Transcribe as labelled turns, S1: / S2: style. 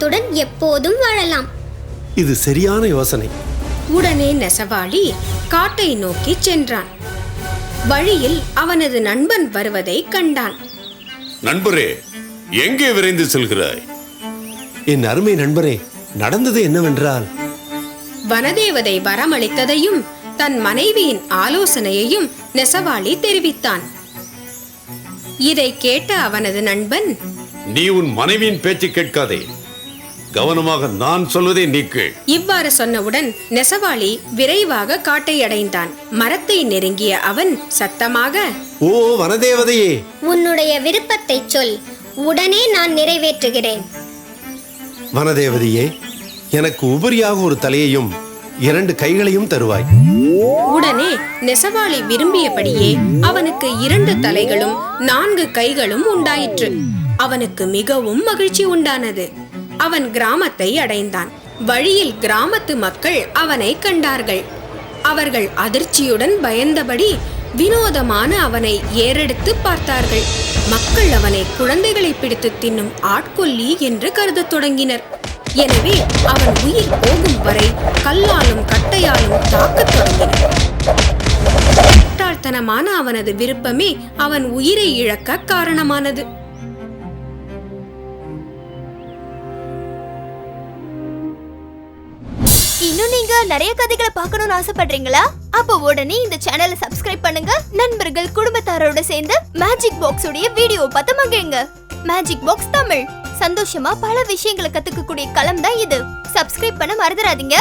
S1: நலத்துடன் எப்போதும் வாழலாம்.
S2: இது சரியான யோசனை.
S3: உடனே நெசவாளி காட்டை நோக்கி சென்றான். வழியில் அவனது நண்பன் வருவதை கண்டான்.
S4: நண்பரே எங்கே விரைந்து செல்கிறாய்?
S2: என் அருமை நண்பரே நடந்தது என்னவென்றால்
S3: வனதேவதை வரமளித்ததையும் தன் மனைவியின் ஆலோசனையையும் நெசவாளி தெரிவித்தான். இதை கேட்ட அவனது நண்பன்
S4: நீ உன் மனைவியின் பேச்சு கேட்காதே. கவனமாக நான் சொல்வதை நீ கேள்.
S3: இவ்வாறு சொன்னவுடன் நெசவாளி விரைவாக காட்டை அடைந்தான் மரத்தை நெருங்கிய அவன் சத்தமாக
S2: ஓ வனதேவதையே.
S1: உன்னுடைய விருப்பத்தை சொல். உடனே நான் நிறைவேற்றுகிறேன்.
S2: வனதேவதையே எனக்கு உபரியாக ஒரு தலையையும் இரண்டு கைகளையும் தருவாய்.
S3: உடனே நெசவாளி விரும்பியபடியே அவனுக்கு இரண்டு தலைகளும் நான்கு கைகளும் உண்டாயிற்று. அவனுக்கு மிகவும் மகிழ்ச்சி உண்டானது. அவன் கிராமத்தை அடைந்தான். வழியில் கிராமத்து மக்கள் அவனை கண்டார்கள். அவர்கள் அதிர்ச்சியுடன் பயந்தபடி வினோதமான அவனை ஏறெடுத்து பார்த்தார்கள். மக்கள் அவனை குழந்தைகளை பிடித்து தின்னும் ஆட்கொல்லி என்று கருதத் தொடங்கினர். எனவே அவன் உயிர் போகும் வரை கல்லாலும் கட்டையாலும் தாக்கத் தொடங்கினர். முட்டாள்தனமான அவனது விருப்பமே அவன் உயிரை இழக்க காரணமானது.
S5: இன்னும் நீங்க நிறைய கதைகளை பார்க்கணும்னு ஆசைப்படுறீங்களா? அப்போ உடனே இந்த சேனலை சப்ஸ்கிரைப் பண்ணுங்க. நண்பர்கள் குடும்பத்தாரோட சேர்ந்து மேஜிக் பாக்ஸ் உடைய வீடியோ பார்த்து மகிழுங்க. Magic box Tamil. சந்தோஷமா பல விஷயங்களை கத்துக்கக்கூடிய களம் தான் இது. சப்ஸ்கிரைப் பண்ண மறந்துடாதீங்க.